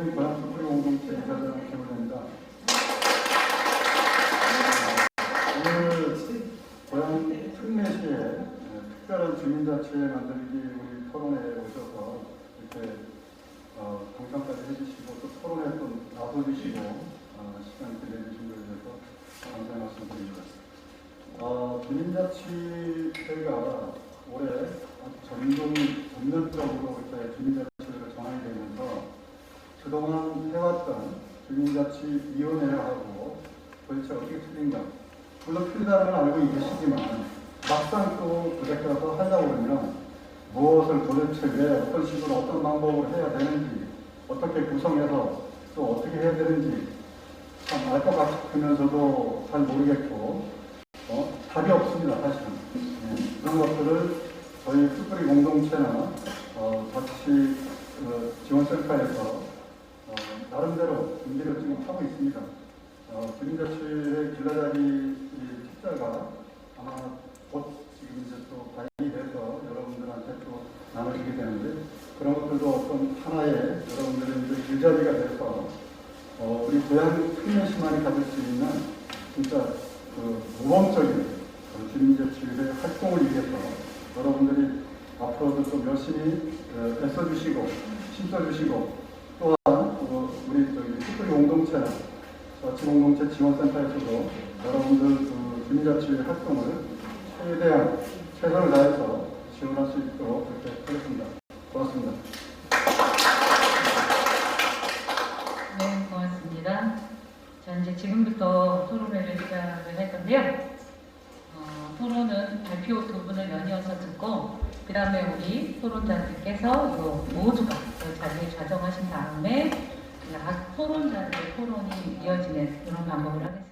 서울의 특별히 공동체 이사장 김은혜입니다. 오늘 고향 특례시에 특별한 주민자치 만들기 우리 토론회에 오셔서 이렇게 어, 동참까지 해주시고 또 토론에 또 나서주시고 어, 시간 내주신 것에 대해서 감사의 말씀드립니다. 어, 주민자치회가 올해 아주 전동, 전면적으로 이렇게 주민자치회가 정하게 되면서 그동안 해왔던 주민자치위원회하고 도대체 어떻게 틀린가. 틀리다는 걸 알고 계시지만 막상 또 부닥쳐서 하려고 그러면 무엇을 도대체 왜 어떤 식으로 어떤 방법으로 해야 되는지 어떻게 구성해서 또 어떻게 해야 되는지 참 알 것 같으면서도 잘 모르겠고 어? 답이 없습니다 사실은 예, 그런 것들을 저희 특별히 공동체나 어, 자치 어, 지원센터에서 어, 나름대로 준비를 지금 하고 있습니다. 어, 주민자치의 길라잡이 이 책자가 아마 곧 지금 이제 또 발행이 돼서 여러분들한테 또 나눠지게 되는데 그런 것들도 어떤 하나의 여러분들의 이제 길잡이가 돼서 어, 우리 고향 특례시만이 가질 수 있는 진짜 그 모범적인 그 주민자치의 활동을 위해서 여러분들이 앞으로도 좀 열심히 어, 애써주시고 힘써주시고 또한 어, 우리 저기 특별히 공동체 자치공동체 지원센터에서도 여러분들 그 주민자치 활동을 최대한 최선을 다해서 지원할 수 있도록 그렇게 하겠습니다. 고맙습니다. 네, 고맙습니다. 자, 이제 지금부터 토론회를 시작을 할 건데요. 어, 토론은 발표 두 분을 연이어서 듣고, 그 다음에 우리 토론자들께서 이거 모두가 그 자리에 좌정하신 다음에 각 토론자들의 토론이 이어지는 그런 방법을 하겠습니다.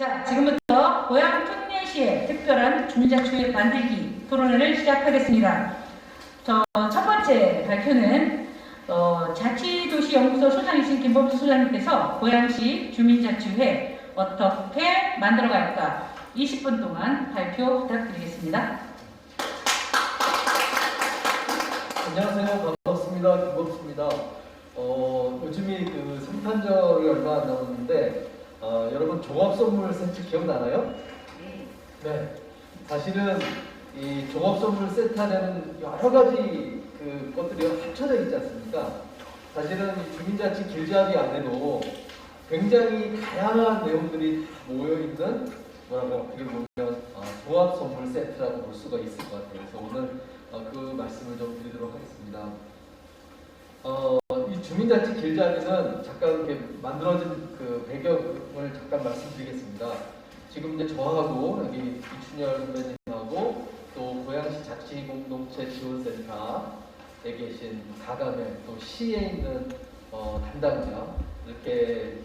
자, 지금부터 고향 특례시의 특별한 주민자치회 만들기 토론회를 시작하겠습니다. 저첫 번째 발표는 어, 자치도시연구소 소장이신 김범수 소장님께서 고양시 주민자치회 어떻게 만들어갈까 20분 동안 발표 부탁드리겠습니다. 안녕하세요. 반갑습니다. 김범수입니다. 어, 요즘이 그 성탄절이 얼마 안 남았는데 어, 여러분 종합 선물 세트 기억나나요? 네. 사실은 이 종합 선물 세트 안에는 여러 가지 그 것들이 합쳐져 있지 않습니까? 사실은 이 주민자치 길잡이 안에도 굉장히 다양한 내용들이 다 모여 있는 뭐라고 어떻게 보면 어, 종합 선물 세트라고 볼 수가 있을 것 같아요. 그래서 오늘 어, 그 말씀을 좀 드리도록 하겠습니다. 어, 이 주민자치 길잡이는 잠깐 이렇게 만들어진 그 배경을 잠깐 말씀드리겠습니다. 지금 이제 저하고 여기 이춘열 선배님하고 또 고양시 자치공동체 지원센터 에 계신 가감의 또 시에 있는 어, 담당자 이렇게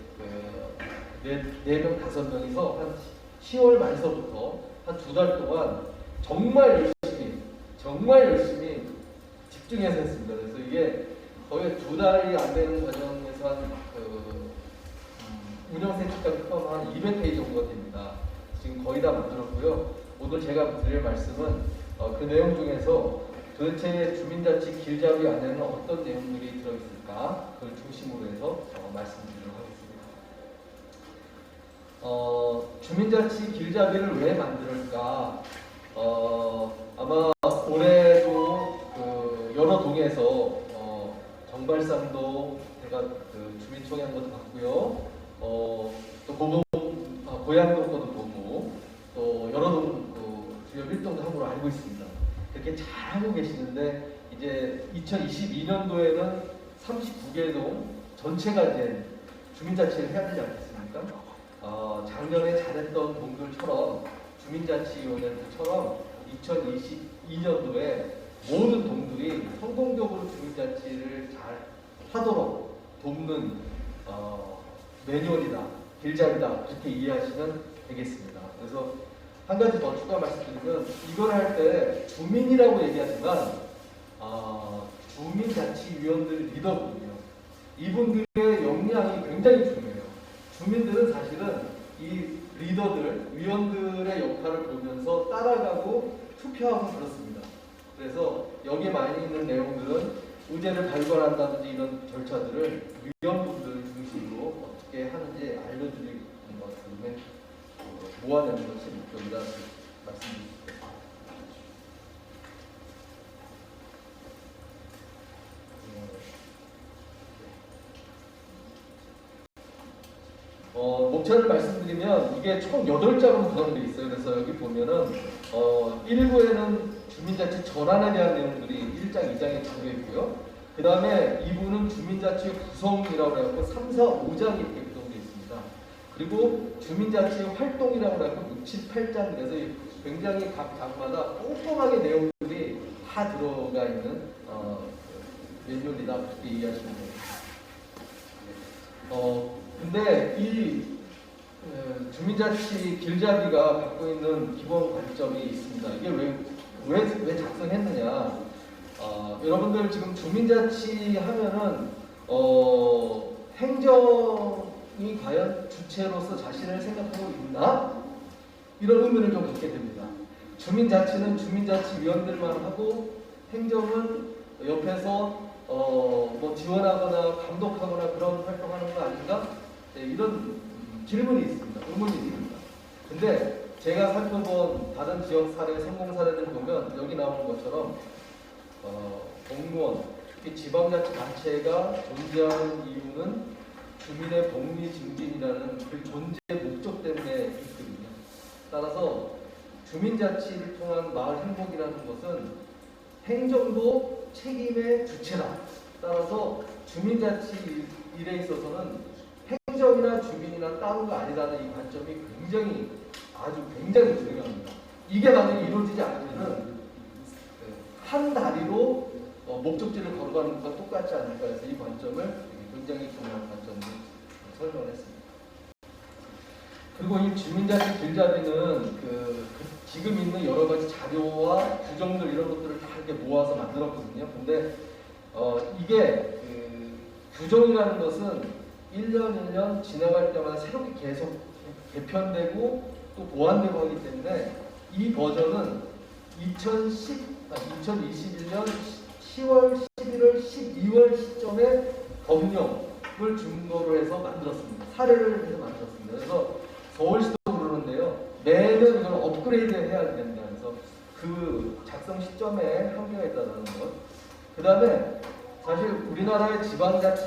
그네명 다섯 명이서 한 10월 말서부터 한 두 달 동안 정말 열심히 정말 열심히 집중해서 했습니다. 그래서 이게 거의 두 달이 안 되는 과정에서 한그 운영 세칙까지 포함한 200페이지 정도가 됩니다. 지금 거의 다 만들었고요. 오늘 제가 드릴 말씀은 어, 그 내용 중에서 도대체 주민자치 길잡이 안에는 어떤 내용들이 들어있을까 그걸 중심으로 해서 어, 말씀드리도록 하겠습니다. 어, 주민자치 길잡이를 왜 만들까? 어, 아마 어, 정발상도 제가 그 주민총회 한 것도 봤고요. 어, 또 고봉 아, 고양동 것도 보고 또 여러 동 그 주요 일동도 한 걸로 알고 있습니다. 이렇게 잘 하고 계시는데 이제 2022년도에는 39개 동 전체가 이제 주민자치를 해야 되지 않겠습니까? 어, 작년에 잘했던 동들처럼 주민자치위원회처럼 2022년도에 모든 동들이 성공적으로 주민자치를 잘 하도록 돕는 어, 매뉴얼이다, 길잡이다 이렇게 이해하시면 되겠습니다. 그래서 한 가지 더 추가 말씀드리면 이걸 할 때 주민이라고 얘기하지만 어, 주민자치위원들 리더분이요. 이분들의 역량이 굉장히 중요해요. 주민들은 사실은 이 리더들, 위원들의 역할을 보면서 따라가고 투표하고 그렇습니다. 그래서 여기에 많이 있는 내용들은 의제를 발굴한다든지 이런 절차들을 위원분들 중심으로 어떻게 하는지 알려드리는 것을 어, 모아내는 것이 목표이다 말씀드립니다. 어, 목차를 말씀드리면 이게 총 8장으로 구성되어 있어요. 그래서 여기 보면은 어, 1부에는 주민자치 전환에 대한 내용들이 1장, 2장에 담겨 있고요. 그 다음에 2부는 주민자치 구성이라고 해갖고 3, 4, 5장이 이렇게 구성되어 있습니다. 그리고 주민자치 활동이라고 해갖고 6, 7, 8장 그래서 굉장히 각 장마다 꼼꼼하게 내용들이 다 들어가 있는 어, 매뉴얼이다 그렇게 이해하시면 됩니다. 어, 근데 이 어, 주민자치 길잡이가 갖고 있는 기본 관점이 있습니다. 이게 왜, 왜, 왜 작성했느냐. 어, 여러분들 지금 주민자치 하면은, 어, 행정이 과연 주체로서 자신을 생각하고 있나? 이런 의문을 좀 갖게 됩니다. 주민자치는 주민자치위원들만 하고 행정은 옆에서 어, 뭐 지원하거나 감독하거나 그런 활동하는 거 아닌가? 네, 이런 음, 질문이 있습니다. 의문이 있습니다. 근데 제가 살펴본 다른 지역 사례, 성공 사례를 보면 여기 나오는 것처럼 어, 공무원, 특히 지방자치 단체가 존재하는 이유는 주민의 복리 증진이라는 그 존재 목적 때문에 있거든요. 따라서 주민자치를 통한 마을 행복이라는 것은 행정도 책임의 주체다. 따라서 주민자치 일에 있어서는 행정이나 주민이나 거 아니라는 이 관점이 굉장히 아주 굉장히 중요합니다. 이게 만약에 이루어지지 않으면은 한 다리로 어, 목적지를 걸어가는 것과 똑같지 않을까 해서 이 관점을 굉장히 중요한 관점을 설명을 했습니다. 그리고 이 주민자치 길잡이는 그, 그 지금 있는 여러 가지 자료와 규정들 이런 것들을 다 이렇게 모아서 만들었거든요. 근데 어, 이게 그 규정이라는 것은 1년 1년 지나갈 때마다 새롭게 계속 개편되고 또 보완되고 하기 때문에 이 버전은 2010, 아, 2021년 10월, 11월, 12월 시점에 법령을 준거로 해서 만들었습니다. 사례를 해서 만들었습니다. 그래서 서울시도 그러는데요. 매년 이걸 업그레이드 해야 된다. 그래서 그 작성 시점에 한계가 있다는 것. 그 다음에 사실 우리나라의 지방자치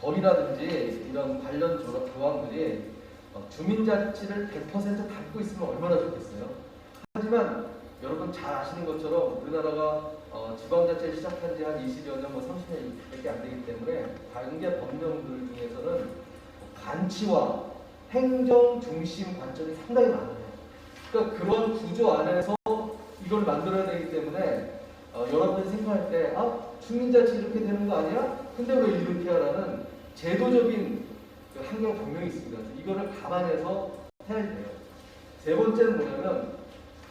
법이라든지 이런 관련 조- 조항들이 어, 주민자치를 100% 담고 있으면 얼마나 좋겠어요. 하지만 여러분 잘 아시는 것처럼 우리나라가 어, 지방자치를 시작한 지 한 20여 년, 뭐 30년밖에 안 되기 때문에 관계 법령들 중에서는 간치와 행정 중심 관점이 상당히 많아요. 그러니까 그런 구조 안에서 이걸 만들어야 되기 때문에 어, 여러분이 생각할 때, 아, 주민자치 이렇게 되는 거 아니야? 근데 왜 이렇게 하라는 제도적인 그 환경 분명히 있습니다. 이거를 감안해서 해야 돼요. 세 번째는 뭐냐면,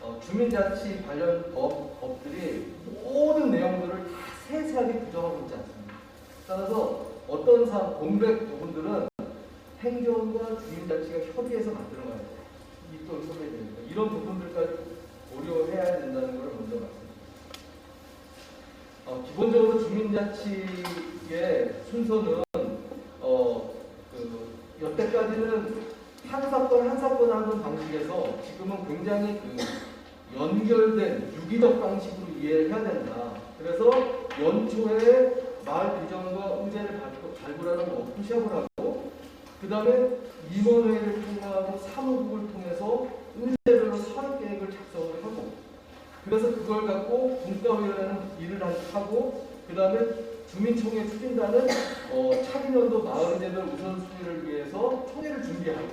어, 주민자치 관련 법, 법들이 모든 내용들을 다 세세하게 규정하고 있지 않습니다. 따라서 어떤 사 공백 부분들은 행정과 주민자치가 협의해서 만들어 가야 돼요. 이또 소개해 드립니다. 이런 부분들까지 고려해야 된다는 걸 먼저 말씀드립니다. 어, 기본적으로 주민자치의 순서는 여태까지는 한 사건 한 사건 하는 방식에서 지금은 굉장히 그 연결된 유기적 방식으로 이해를 해야 된다. 그래서 연초에 마을 비전과 의제를 발굴하는 워크숍을 하고 그 다음에 임원회의를 통과하고 사무국을 통해서 의제별로 사업 계획을 작성을 하고 그래서 그걸 갖고 분과위원회는 일을 하고 그 다음에 주민총회 추진단은 어, 차기년도 마을의제별 우선순위를 위해서 총회를 준비하고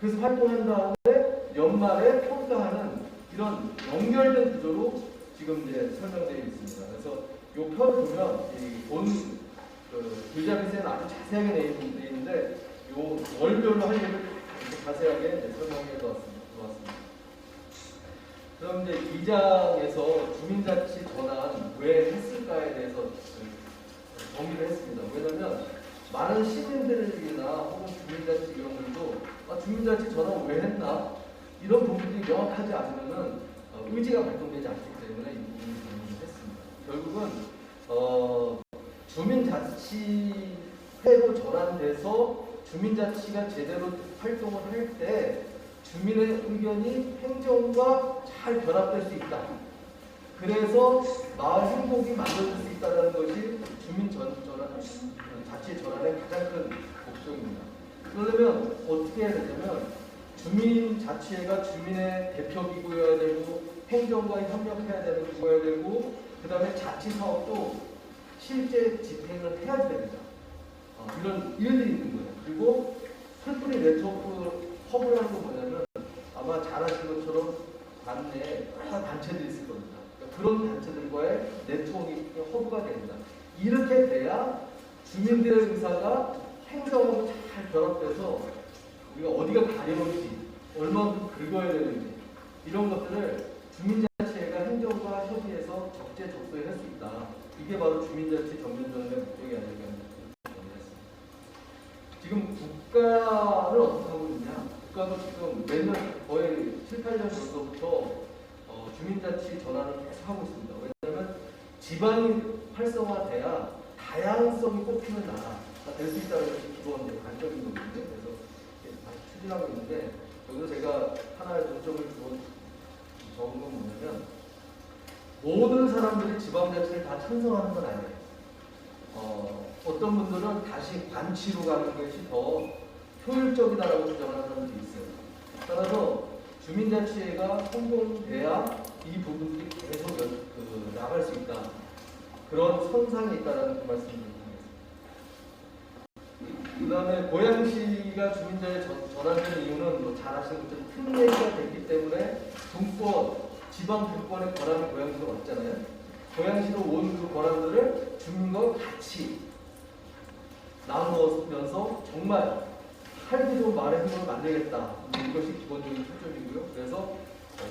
그래서 활동한 다음에 연말에 평가하는 이런 연결된 구조로 지금 이제 설명되어 있습니다. 그래서 이 표를 보면 이본 그 길잡이세는 아주 자세하게 돼 있는데 요 월별로 할 일을 자세하게 설명해 놓았습니다. 그럼 이제 2장에서 주민자치 전환 왜 했을까에 대해서 그 정리를 했습니다. 왜냐면 많은 시민들이나 혹은 주민자치 위원들도 아, 주민자치 전환 왜 했나 이런 부분들이 명확하지 않으면은 어, 의지가 발동되지 않기 때문에 이 부분을 정리를 결국은 어, 주민자치회로 전환돼서 주민자치가 제대로 활동을 할 때 주민의 의견이 행정과 잘 결합될 수 있다. 그래서 마을 행복이 만들어질 수 있다는 것이 주민 전, 전환, 자치 전환의 가장 큰 목적입니다. 그러려면 어떻게 해야 되냐면 주민 자치회가 주민의 대표 기구여야 되고 행정과 협력해야 되는 기구여야 되고 그 다음에 자치 사업도 실제 집행을 해야 됩니다. 어, 이런 일들이 있는 거예요. 그리고 풀뿌리 네트워크 허브라는 건 뭐냐면 아마 잘 아시는 것처럼 관내에 여러 단체들이 있을 겁니다. 그런 단체들과의 네트워크 허브가 됩니다. 이렇게 돼야 주민들의 의사가 행정하고 잘 결합돼서 우리가 어디가 가려운지 얼마만큼 긁어야 되는지 이런 것들을 주민자치회가 행정과 협의해서 적재적소에 할 수 있다. 이게 바로 주민자치 정면전환의 목적이 아닐까 생각합니다. 지금 국가를 어떻게 하고 있냐? 국가도 지금 매년 거의 7, 8년 정도부터 어, 주민자치 전환을 계속 하고 있습니다. 왜냐하면 지방이 활성화돼야 다양성이 꽃피는 나라가 될 수 있다는 것이 기본 관점인 거거든요. 그래서 다시 추진하고 있는데 여기서 제가 하나의 중점을 주고 적은 건 뭐냐면 모든 사람들이 지방자치를 다 찬성하는 건 아니에요. 어, 어떤 분들은 다시 관치로 가는 것이 더 효율적이다라고 주장하는 사람들이 있어요. 따라서 주민자치회가 성공돼야 이 부분들이 계속 연- 그, 나갈 수 있다. 그런 선상이 있다라는 드리겠습니다. 그 다음에 고양시가 주민자에 전- 전환된 이유는 뭐 잘 아시는 것처럼 특례가 됐기 때문에 분권, 지방 분권의 권한이 고양시로 왔잖아요. 고양시로 온 그 권한들을 주민과 같이 나누면서 정말 살기 좋은 힘을 만들겠다. 이것이 기본적인 초점이고요. 그래서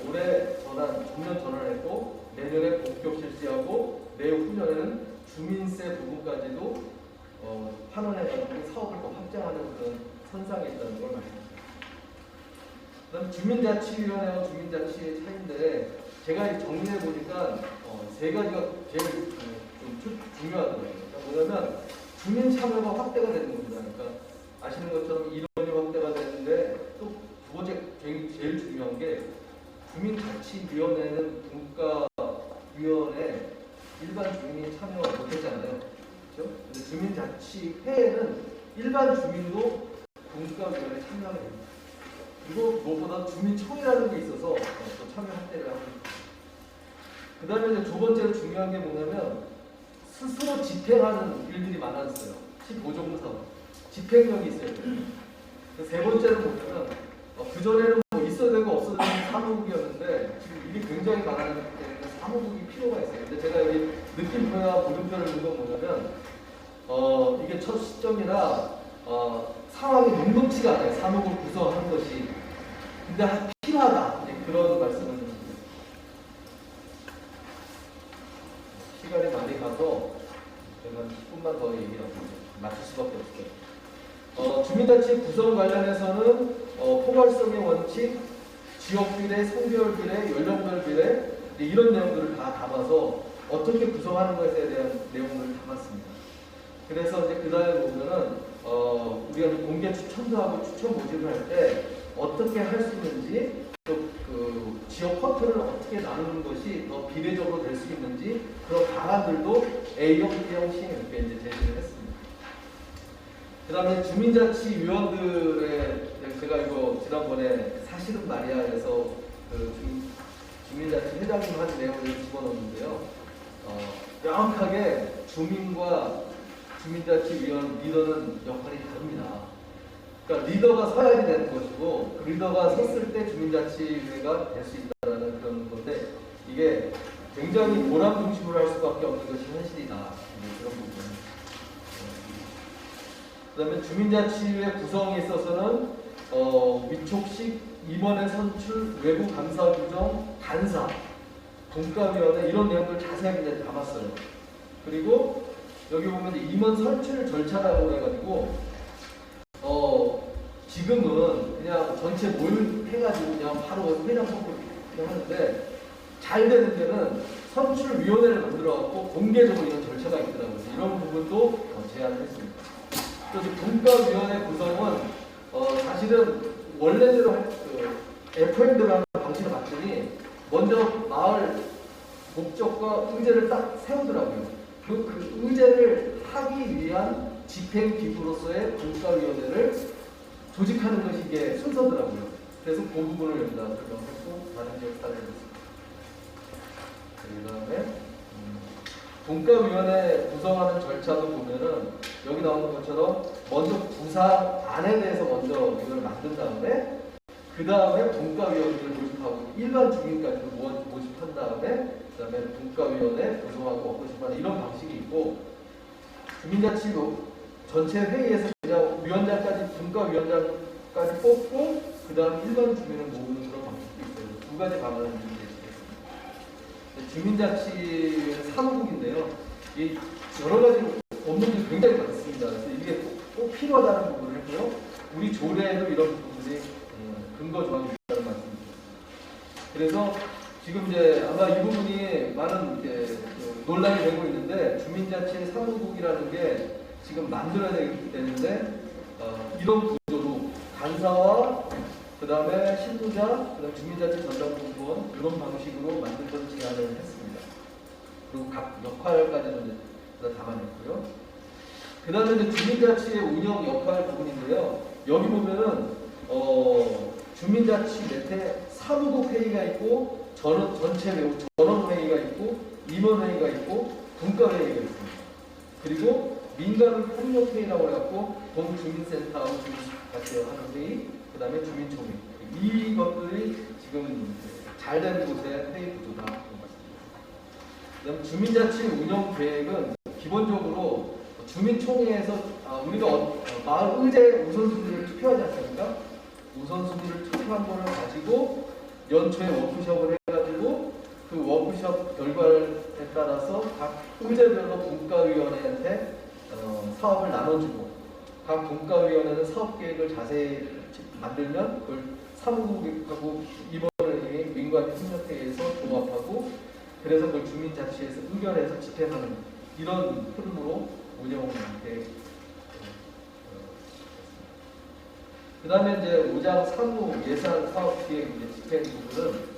올해 전환, 전면 전환했고 내년에 본격 실시하고 내후 후년에는 주민세 부분까지도 어, 환원해가지고 사업을 더 확장하는 그런 선상에 있다는 걸 말씀드립니다. 그다음 주민자치위원회와 주민자치의 차이인데 제가 이 정리해 보니까 어, 세 가지가 제일 어, 좀 주- 중요하더라고요. 그러니까 뭐냐면 주민 참여가 확대가 되는 겁니다. 그러니까 아시는 것처럼이 확대가 되는데 또 두 번째 제일, 제일 중요한 게 주민자치위원회는 분과위원회 일반 주민이 참여 못했잖아요. 그렇죠? 근데 주민자치회에는 일반 주민도 분과위원회에 참여하게 됩니다. 그리고 무엇보다 주민청이라는 게 있어서 어, 또 참여 확대를 하고 있습니다. 그 다음에 두 번째로 중요한 게 뭐냐면 스스로 집행하는 일들이 많아졌어요. 15종 사업. 집행력이 있어야 돼요. 그세 번째로 보면 어, 그전에는 뭐 있어야 되고 없어야 되는 사무국이었는데 지금 많아지기 때문에 사무국이 필요가 있어요. 근데 제가 여기 느낌표와 물음표를 넣은 건 뭐냐면 어, 이게 첫 시점이라 어, 상황이 녹록치가 않아요. 사무국을 구성하는 것이. 근데 하- 필요하다. 이제 그런 말씀을 좀 드립니다. 시간이 많이 가서 제가 10분만 더 얘기하고 마칠 수밖에 없어요. 어, 주민자치 구성 관련해서는 어, 포괄성의 원칙, 지역 비례, 성별 비례, 연령별 비례 이런 내용들을 다 담아서 어떻게 구성하는 것에 대한 내용들을 담았습니다. 그래서 이제 그 다음에 보면은 어, 우리가 공개 추천도 하고 추천 모집을 할 때 어떻게 할 수 있는지 또그 지역 커트를 어떻게 나누는 것이 더 비례적으로 될 수 있는지 그런 방안들도 A형, B형, C형 이렇게 이제 제시를 했습니다. 그 다음에 주민자치위원들의 제가 이거 지난번에 사실은 말이야에서 그 주민, 주민자치 회장님 한 내용을 집어넣었는데요. 어, 명확하게 주민과 주민자치위원 리더는 역할이 다릅니다. 그러니까 리더가 서야 되는 것이고 그 리더가 섰을 때 주민자치회가 될 수 있다는 그런 건데 이게 굉장히 모람 중심으로 할 수밖에 없는 것이 현실이다. 네, 그런 부분. 그다음에 주민자치회 구성에 있어서는 어, 위촉식 임원의 선출, 외부 감사 규정, 간사, 분과위원회 이런 내용들 자세하게 이제 담았어요. 그리고 여기 보면 임원 선출 절차라고 해가지고 어 지금은 그냥 전체 모임 해가지고 그냥 바로 회장 그냥 하는데 잘 되는 데는 선출위원회를 만들어갖고 공개적으로 이런 절차가 있더라고요. 이런 부분도 어, 제안을 했습니다. 또 이제 분과위원회 구성은 어, 사실은 원래대로 할- 그 FM대로 하는 방식을 봤더니 먼저 마을 목적과 의제를 딱 세우더라고요. 그, 그 의제를 하기 위한 집행기구로서의 분과위원회를 조직하는 것이 이게 순서더라고요. 그래서 그 부분을 여기다 설명했고 다른 지역 사례를. 그 다음에 음, 분과위원회 구성하는 절차도 보면은 여기 나오는 것처럼 먼저 부사 안에 대해서 먼저 이걸 만든 다음에 그 다음에 분과위원회를 모집하고 일반 주민까지 모- 모집한 다음에 그 다음에 분과위원회 구성하고 어떠시면 이런 방식이 있고 주민자치도 전체 회의에서 그냥 위원장까지 분과위원장까지 뽑고 그 다음 일반 주민을 모으는 그런 방식도 있어요. 두 가지 방안을. 주민자치 사무국인데요. 이 여러 가지 업무들이 굉장히 많습니다. 그래서 이게 꼭, 꼭 필요하다는 부분을 했고요. 우리 조례에도 이런 부분들이 음, 근거 조항이 있다는 말씀입니다. 그래서 지금 이제 아마 이 부분이 많은 이제 그 논란이 되고 있는데 주민자치 사무국이라는 게 지금 만들어야 되기 때문에 어, 이런 구조로 간사와 그 다음에 신도자, 그 다음에 주민자치 전담공무원 이런 방식으로 만들 것 제안을 다 담아냈고요. 그 다음에 이제 주민자치의 운영 역할 부분인데요. 여기 보면은 어, 주민자치 밑에 사무국 회의가 있고 전, 전체 외 전원 회의가 있고 임원 회의가 있고 분과 회의가 있습니다. 그리고 민간 협력 회의라고 해갖고 동주민센터하고 주민같이 하는 회의, 그 다음에 주민총회 이것들이 지금 잘된 곳의 회의 구조다 그다음 주민자치 운영 계획은 기본적으로 주민총회에서 아, 우리가 어, 어, 마을 의제 우선순위를 투표하지 않습니까? 우선순위를 투표한 거를 가지고 연초에 워크숍을 해가지고 그 워크숍 결과에 따라서 각 의제별로 분과위원회한테 어, 사업을 나눠주고 각 분과위원회는 사업 계획을 자세히 만들면 그걸 사무국하고 이번에 민관 종합하고 그래서 그걸 주민자치에서 의결해서 집행하는 이런 흐름으로 운영되어 그 다음에 이제 5장 사무 예산 사업 기획 집행 부분은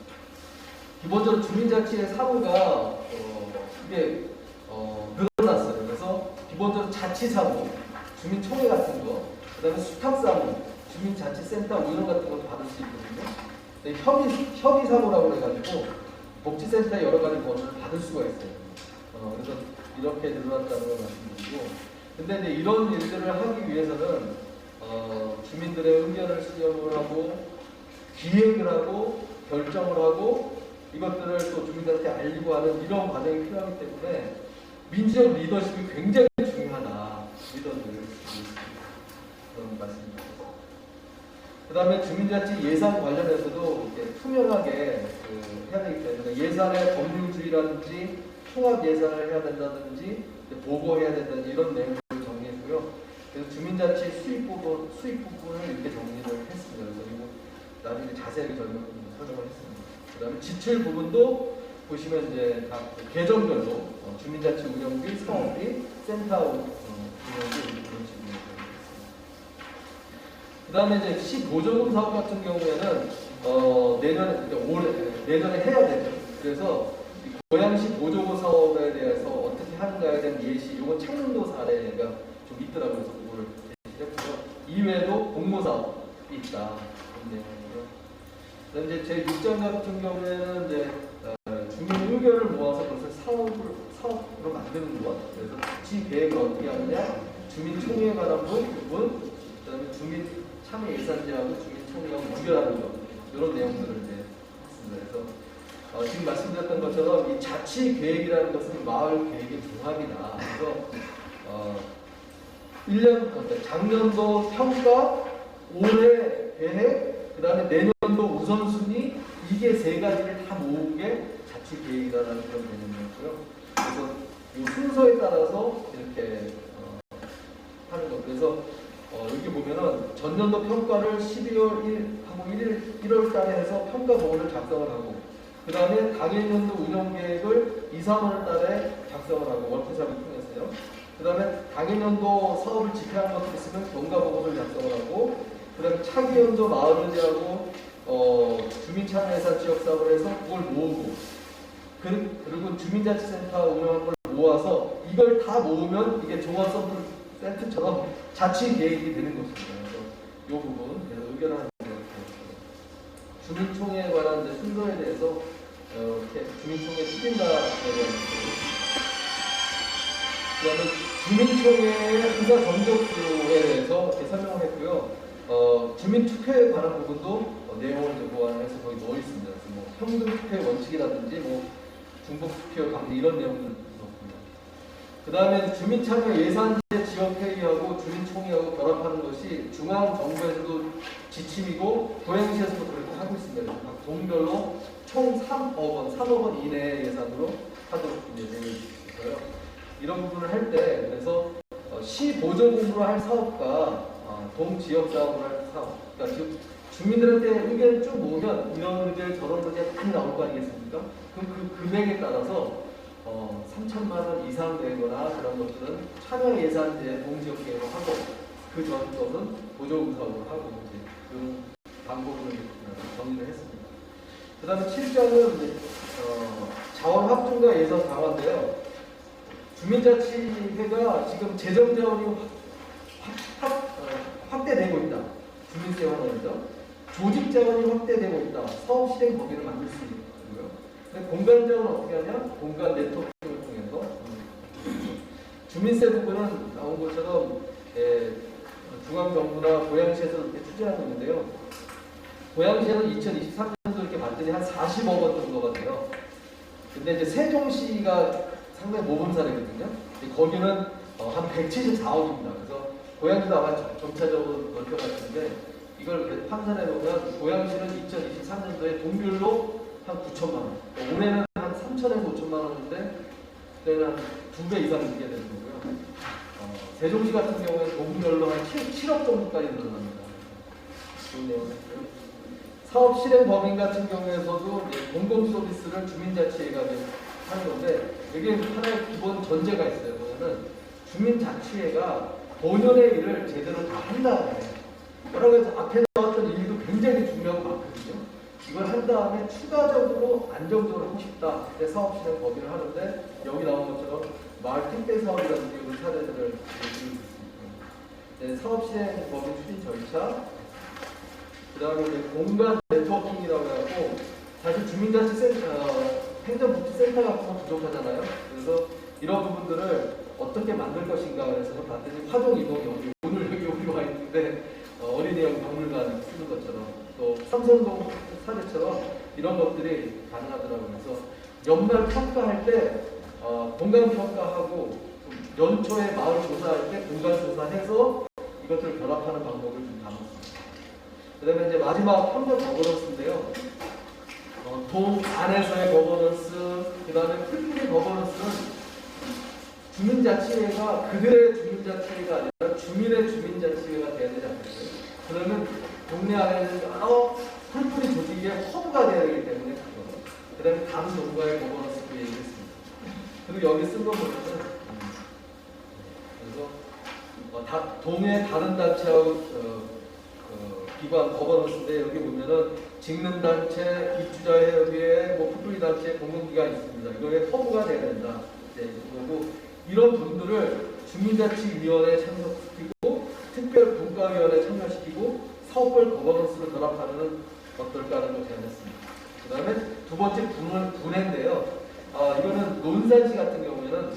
기본적으로 주민자치의 사무가 어, 이게 어, 늘어났어요. 그래서 기본적으로 자치사무, 주민총회 같은 거, 그 다음에 수탁사무, 주민자치센터 뭐 이런 같은 것도 받을 수 있거든요. 협의, 협의사무라고 해가지고 복지센터 여러 가지 번호를 받을 수가 있어요. 어, 그래서 이렇게 늘어났다는 걸 말씀드리고 근데 이제 이런 일들을 하기 위해서는 어, 주민들의 의견을 수렴을 하고 기획을 하고 결정을 하고 이것들을 또 주민들한테 알리고 하는 이런 과정이 필요하기 때문에 민주적 리더십이 굉장히 중요하다. 리더들 그런 말씀입니다. 그 다음에 주민자치 예산 관련해서도 투명하게 그 해야 되기 때문에 예산의 법률주의라든지 통합 예산을 해야 된다든지 보고해야 된다든지 이런 내용을 정리했고요. 그래서 주민자치 수입 부분, 수입 부분을 이렇게 정리를 했습니다. 이거 나중에 자세하게 설명, 설명을 했습니다. 그 다음에 지출 부분도 보시면 이제 각 계정별로 어, 주민자치 운영비, 사업비, 센터 어, 운영비 이런 식으로 그 다음에 이제 15조금 사업 같은 경우에는 어, 내년에 이제 올해 내년에 해야 되죠. 그래서 이 고양시 보조고 사업에 대해서 어떻게 하는가에 대한 예시, 이건 창릉도 사례가 좀 있더라고요. 그래서 그거를 제시했고요. 이외에도 공모 사업이 있다. 그런 내용이고요. 그다음에 이제 제 6장 같은 경우에는 이제 어, 주민 의견을 모아서 그것을 사업을 사업으로 만드는 것. 그래서 지 계획을 어떻게 하느냐, 주민 총회에 관한 부분, 그다음에 주민 참여 예산제하고 주민 총회하고 연결하는 것 이런 내용들을 이제 했습니다. 그래서 어, 지금 말씀드렸던 것처럼 이 자치 계획이라는 것은 마을 계획의 종합이다. 그래서 어, 1년 그러니까 작년도 평가, 올해 계획, 그 다음에 내년도 우선순위 이게 세 가지를 다 모은 게 자치 계획이라는 그런 개념이었고요. 그래서 이 순서에 따라서 이렇게 어, 하는 거. 그래서 어, 여기 보면은 전년도 평가를 12월 1 하고 1일 1월 달에 해서 평가 보고를 작성을 하고 그 다음에 당일연도 운영계획을 2, 3월 달에 작성을 하고 워크숍을 통해서요. 그 다음에 당일연도 사업을 집행한 것들이 있으면 경과보고서를 작성을 하고 그 다음에 차기연도 마을의제하고 어, 주민참여예산 지역사업을 해서 그걸 모으고 그- 그리고 주민자치센터 운영한 걸 모아서 이걸 다 모으면 이게 종합선물 센터처럼 자치 계획이 되는 것입니다. 그래서 이 부분 의견을 주민총회에 관한 이제 순서에 대해서 어, 주민총회 추진단에 대한 그다음에 주민총회의 의사 정적수에 대해서 이렇게 설명을 했고요. 어, 주민투표에 관한 부분도 어, 내용을 이제 보완해서 거기 넣어 있습니다. 그래서 뭐 평등 투표의 원칙이라든지 뭐 중복 투표 강제 이런 내용들 넣었습니다. 그 다음에 주민참여 예산제 지역회의하고 주민총회하고 결합하는 것이 중앙정부에서도 지침이고 고양시에서도 그렇게 하고 있습니다. 동별로 총 3억 원, 3억 원 이내의 예산으로 하도록 되어 있어요. 이런 부분을 할 때 그래서 어, 시 보조금으로 할 사업과 어, 동 지역 사업을 할 사업, 그러니까 주, 주민들한테 의견을 쭉 모으면 이런 의견 저런 의견 많이 나올 거 아니겠습니까? 그럼 그 금액에 따라서 어, 3천만 원 이상 되거나 그런 것들은 참여 예산제 동지역 계획으로 하고 그 전 것은 보조금 사업으로 하고 이제 그 이제 정리를 했습니다. 그 다음에 7장은 이제 어, 자원 확충과 예산 강화인데요. 주민자치회가 지금 재정 자원이 확대되고 있다. 주민세 환원이죠. 조직 자원이 확대되고 있다. 사업 실행 범위를 만들 수 있고요. 근데 공간 자원은 어떻게 하냐? 공간 네트워크를 통해서 음. 주민세 부분은 나온 것처럼 예, 중앙정부나 고양시에서 이렇게 추진하고 있는데요. 고양시에는 2023년도 이렇게 봤더니 한 40억 원 정도가 돼요. 근데 이제 세종시가 상당히 모범 사례거든요. 근데 거기는 어, 한 174억입니다. 그래서 고양시도 아마 점- 점차적으로 넓혀갔는데 이걸 이렇게 판단해 보면 고양시는 2023년도에 동별로 한 9천만 원, 그러니까 올해는 한 3천에서 5천만 원인데 그때는 한두배 이상 늘게 되는 거고요. 어, 세종시 같은 경우에 동별로 한 7, 7억 정도까지 늘어납니다. 내용이고요. 사업 실행 법인 같은 경우에서도 공공 서비스를 주민자치회가 하는 건데 이게 하나의 기본 전제가 있어요. 뭐냐면 주민자치회가 본연의 일을 제대로 다 한 다음에 여러 가지 앞에 나왔던 일도 굉장히 중요하고 많거든요. 이걸 한 다음에 추가적으로 안정적으로 하고 싶다. 그때 사업 실행 법인을 하는데 여기 나온 것처럼 마을 택배 사업이라든지 이런 사례들을 얘기를 있습니다. 네, 사업 실행 법인 추진 절차, 그 다음에 공간 네트워킹이라고 해갖고 사실 주민자치센터, 어, 행정복지센터 같은 건 부족하잖아요. 그래서 이런 부분들을 어떻게 만들 것인가 그래서 봤더니 화동 이동 여기 오늘 여기 우리 와 있는데 어, 어린이용 박물관 쓰는 것처럼 또 삼성동 사례처럼 이런 것들이 가능하더라고요. 그래서 연말 평가할 때 어, 공간 평가하고 좀 연초에 마을 조사할 때 공간 조사해서 이것들을 결합하는 방법을 좀 담았습니다. 그 다음에 이제 마지막 평균 거버넌스인데요. 어, 동 안에서의 거버넌스, 그 다음에 풀뿌리 거버넌스는 주민자치회가 그들의 주민자치회가 아니라 주민의 주민자치회가 돼야 되지 않겠어요? 그러면 동네 안에는 여러 풀뿌리 조직의 허브가 돼야 되기 때문에 그거. 그 다음에 다른 동과의 거버넌스도 얘기했습니다. 그리고 여기 쓴 거 보면은 음, 그래서 어, 다, 동의 다른 단체하고 어, 어, 기관 거버넌스인데 여기 보면은 직능 단체, 입주자 협의회, 뭐 풀뿌리 단체 공공기관이 있습니다. 이거에 허브가 돼야 된다. 이제 그거고 이런 분들을 주민자치위원회에 참석시키고 특별 분과위원회에 참여시키고 사업별 거버넌스를 결합하는 어떨까 하는 걸 제안했습니다. 그 다음에 두 번째 분은 분해인데요. 아, 이거는 논산시 같은 경우에는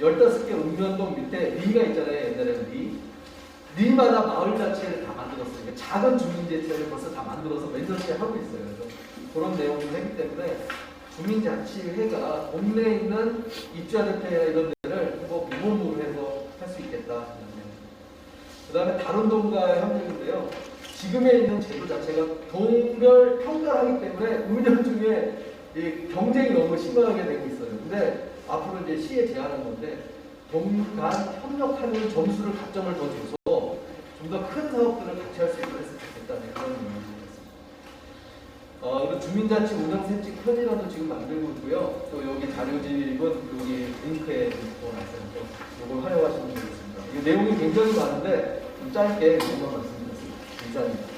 15개 읍면동 밑에 리가 있잖아요. 옛날에는 리. 리마다 마을 자체를 다 만들었어요. 그러니까 작은 주민자치를 벌써 다 만들어서 몇 년째 하고 있어요. 그래서 그런 내용을 했기 때문에 주민자치회가 동네에 있는 입주자대표나 이런 데를 뭐 모범으로 해서 할 수 있겠다. 그 다음에 다른 동과의 협력인데요. 지금에 있는 제도 자체가 동별 평가를 하기 때문에 운영 중에 이 경쟁이 너무 심하게 되고 있어요. 근데 앞으로 이제 시에 제안한 건데 동간 협력하는 점수를 가점을 더 줘서 좀더 큰 사업들을 같이 할 수 있도록 했으면 좋겠다는 그런 의견이었습니다. 어, 주민자치 운영 세칙 편이라도 지금 만들고 있고요. 또 여기 자료집은 여기 링크에 넣어놨어요. 이걸 활용하시면 되겠습니다. 이 내용이 굉장히 많은데 좀 짧게 이것만 말씀드렸습니다. 감사합니다.